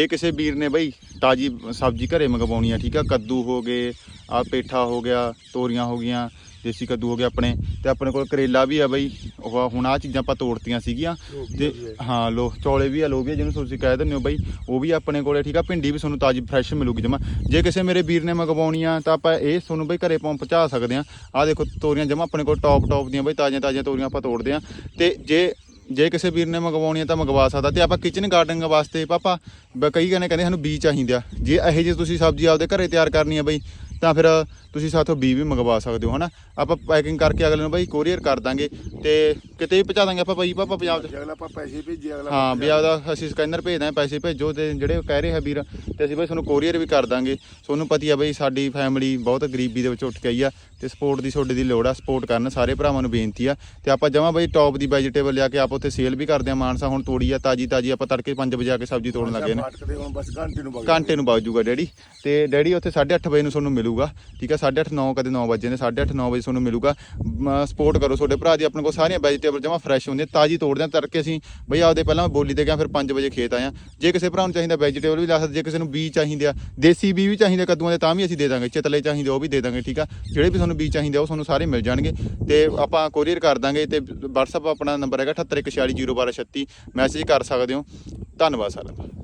ਜੇ ਕਿਸੇ ਵੀਰ ਨੇ ਬਈ ਤਾਜੀ ਸਬਜ਼ੀ ਘਰੇ ਮੰਗਵਾਉਣੀ ਆ ਠੀਕ ਆ? ਕੱਦੂ ਹੋ ਗਏ ਆ ਪੇਠਾ ਹੋ ਗਿਆ ਤੋਰੀਆਂ ਹੋ ਗਈਆਂ ਦੇਸੀ ਕੱਦੂ ਹੋ ਗਿਆ ਆਪਣੇ ਤੇ ਆਪਣੇ ਕੋਲ ਕਰੇਲਾ ਵੀ ਆ ਬਈ। ਉਹ ਹੁਣ ਆ ਚੀਜ਼ਾਂ ਆਪਾਂ ਤੋੜਤੀਆਂ ਸੀਗੀਆਂ। ਤੇ ਹਾਂ ਲੋ ਚੌਲੇ ਵੀ ਆ ਲੋ ਵੀ ਆ, ਜਿਹਨੂੰ ਤੁਸੀਂ ਕਹਿ ਦਿੰਦੇ ਹੋ ਬਈ ਉਹ ਵੀ ਆਪਣੇ ਕੋਲੇ ਠੀਕ ਆ? ਭਿੰਡੀ ਵੀ ਤੁਹਾਨੂੰ ਤਾਜੀ ਫਰੈਸ਼ ਮਿਲੂਗੀ ਜਮਾ। ਜੇ ਕਿਸੇ ਮੇਰੇ ਵੀਰ ਨੇ ਮੰਗਵਾਉਣੀ ਆ ਤਾਂ ਆਪਾਂ ਇਹ ਤੁਹਾਨੂੰ ਬਈ ਘਰੇ ਪਹੁੰਚ- ਪਹੁੰਚਾ ਸਕਦੇ ਆ। ਆ ਦੇਖੋ ਤੋਰੀਆਂ ਜਮਾ ਆਪਣੇ ਕੋਲ ਟੌਪ ਟੌਪ ਦੀਆਂ ਬਈ ਤਾਜ਼ੀਆਂ ਤਾਜ਼ੀਆਂ ਤੋਰੀਆਂ ਆਪਾਂ ਤੋੜਦੇ ਆ। ਤੇ ਜੇ ਜੇ ਕਿਸੇ ਵੀਰ ਨੇ ਮੰਗਵਾਉਣੀ ਹੈ ਤਾਂ ਮੰਗਵਾ ਸਕਦਾ ਤੇ ਆਪਾਂ ਕਿਚਨ ਗਾਰਡਨਿੰਗ ਵਾਸਤੇ ਪਾਪਾ, ਬ- ਕਈ ਕਹਿੰਦੇ ਕਹਿੰਦੇ ਸਾਨੂੰ ਬੀਜ ਚਾਹੀਦਾ ਜੇ ਇਹੋ ਜਿਹੀ ਤੁਸੀਂ ਸਬਜ਼ੀ ਆਪਦੇ ਘਰੇ ਤਿਆਰ ਕਰਨੀ ਹੈ ਬਈ, ਤਾਂ ਫਿਰ ਤੁਸੀਂ ਸਾਥੋਂ ਬੀ ਵੀ ਮੰਗਵਾ ਸਕਦੇ ਹੋ ਹਨਾ? ਆਪਾਂ ਪੈਕਿੰਗ ਕਰਕੇ ਅਗਲੇ ਨੂੰ ਬਈ ਕੋਰੀਅਰ ਕਰ ਦਾਂਗੇ ਤੇ ਕਿਤੇ ਵੀ ਪਹੁੰਚਾ ਦਾਂਗੇ ਆਪਾਂ ਬਈ ਪਾਪਾ ਪੰਜਾਬ 'ਚ ਅਗਲਾ ਆਪਾਂ ਪੈਸੇ ਭੇਜੇ ਅਗਲਾ ਹਾਂ ਵੀ ਆਪਦਾ ਅਸੀਂ ਸਕੈਨਰ ਭੇਜਦੇ ਹਾਂ ਪੈਸੇ ਭੇਜੋ ਤੇ ਜਿਹੜੇ ਕਹਿ ਰਹੇ ਆ ਵੀਰ ਤੇ ਅਸੀਂ ਬਈ ਤੁਹਾਨੂੰ ਕੋਰੀਅਰ ਵੀ ਕਰ ਦਾਂਗੇ। ਤੁਹਾਨੂੰ ਪਤੀ ਆ ਬਈ ਸਾਡੀ ਫੈਮਿਲੀ ਬਹੁਤ ਗਰੀਬੀ ਦੇ ਵਿੱਚ ਉੱਠ ਕੇ ਆਈ ਆ ਤੇ ਸਪੋਰਟ ਦੀ ਤੁਹਾਡੇ ਦੀ ਲੋੜ ਆ ਸਪੋਰਟ ਕਰਨ ਸਾਰੇ ਭਰਾਵਾਂ ਨੂੰ ਬੇਨਤੀ ਆ। ਤੇ ਆਪਾਂ ਜਮਾਂ ਬਈ ਟੌਪ ਦੀ ਵੈਜੀਟੇਬਲ ਲਿਆ ਕੇ ਆਪ ਉੱਥੇ ਸੇਲ ਵੀ ਕਰਦੇ ਆ ਮਾਨਸਾ ਹੁਣ ਤੋੜੀ ਆ ਤਾਜੀ ਤਾਜੀ ਆਪਾਂ ਤੜਕੇ 5 ਵਜੇ ਆ ਕੇ ਸਬਜ਼ੀ ਤੋੜਨ ਲੱਗੇ ਨੇ। ਘੰਟੇ ਨੂੰ ਵਗ ਜੂਗਾ ਡੈਡੀ। ਤੇ ਡੈਡੀ ਉੱਥੇ 8:30 ਵਜੇ ਨੂੰ ਤੁਹਾਨੂੰ ਮਿਲੂਗਾ ਠੀਕ ਆ? 8:30 9 ਕਦੇ 9 ਵਜੇ ਨੇ 8:30 9 ਵਜੇ ਤੁਹਾਨੂੰ ਮਿਲੂਗਾ। ਸਪੋਰਟ ਕਰੋ ਤੁਹਾਡੇ ਭਰਾ ਦੀ, ਆਪਣੇ ਕੋਲ ਸਾਰੀਆਂ ਵੈਜੀਟੇਬਲ ਜਮਾ ਫਰੈਸ਼ ਹੁੰਦੀਆਂ, ਤਾਜੀ ਤੋੜਦੇ ਆ ਤੜਕੇ ਅਸੀਂ। ਬਈ ਆਪਦੇ ਪਹਿਲਾਂ ਬੋਲੀ ਤੇ ਗਿਆ, ਫਿਰ 5 ਵਜੇ ਖੇਤ ਆਇਆ। ਜੇ ਕਿਸੇ ਭਰਾ ਨੂੰ ਚਾਹੀਦਾ ਵੈਜੀਟੇਬਲ ਵੀ ਲਾ ਸਕਦੇ, ਜੇ ਕਿਸੇ ਨੂੰ ਬੀ ਚਾਹੀਦੇ ਆ, ਦੇਸੀ ਬੀ ਵੀ ਚਾਹੀਦੇ ਕੱਦੂਆਂ ਦੇ, ਤਾਂ ਵੀ ਅਸੀਂ ਦੇ ਦਾਂਗੇ। ਚਤਲੇ ਚਾਹੀਦੇ, ਉਹ ਵੀ ਦੇ ਦਾਂਗੇ, ਠੀਕ ਆ? ਜਿਹੜੇ ਵੀ ਤੁਹਾਨੂੰ ਬੀ ਚਾਹੀਦੇ ਆ, ਉਹ ਤੁਹਾਨੂੰ ਸਾਰੇ ਮਿਲ ਜਾਣਗੇ। ਤੇ ਆਪਾਂ ਕੋਰੀਅਰ ਕਰ ਦਾਂਗੇ, ਤੇ WhatsApp ਆਪਣਾ ਨੰਬਰ ਹੈਗਾ 7814601236 ਮੈਸੇਜ ਕਰ ਸਕਦੇ ਹੋ। ਧੰਨਵਾਦ ਸਾਰਿਆਂ ਦਾ।